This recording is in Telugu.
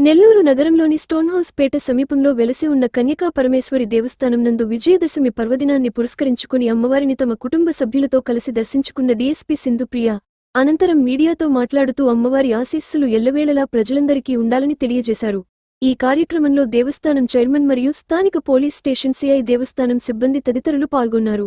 నెల్లూరు నగరంలోని స్టోన్హౌస్ పేట సమీపంలో వెలసి ఉన్న కన్యకా పరమేశ్వరి దేవస్థానం నందు విజయదశమి పర్వదినాన్ని పురస్కరించుకుని అమ్మవారిని తమ కుటుంబ సభ్యులతో కలిసి దర్శించుకున్న డీఎస్పీ సింధుప్రియ అనంతరం మీడియాతో మాట్లాడుతూ అమ్మవారి ఆశీస్సులు ఎల్లవేళలా ప్రజలందరికీ ఉండాలని తెలియజేశారు. ఈ కార్యక్రమంలో దేవస్థానం చైర్మన్ మరియు స్థానిక పోలీస్ స్టేషన్ సిఐ దేవస్థానం సిబ్బంది తదితరులు పాల్గొన్నారు.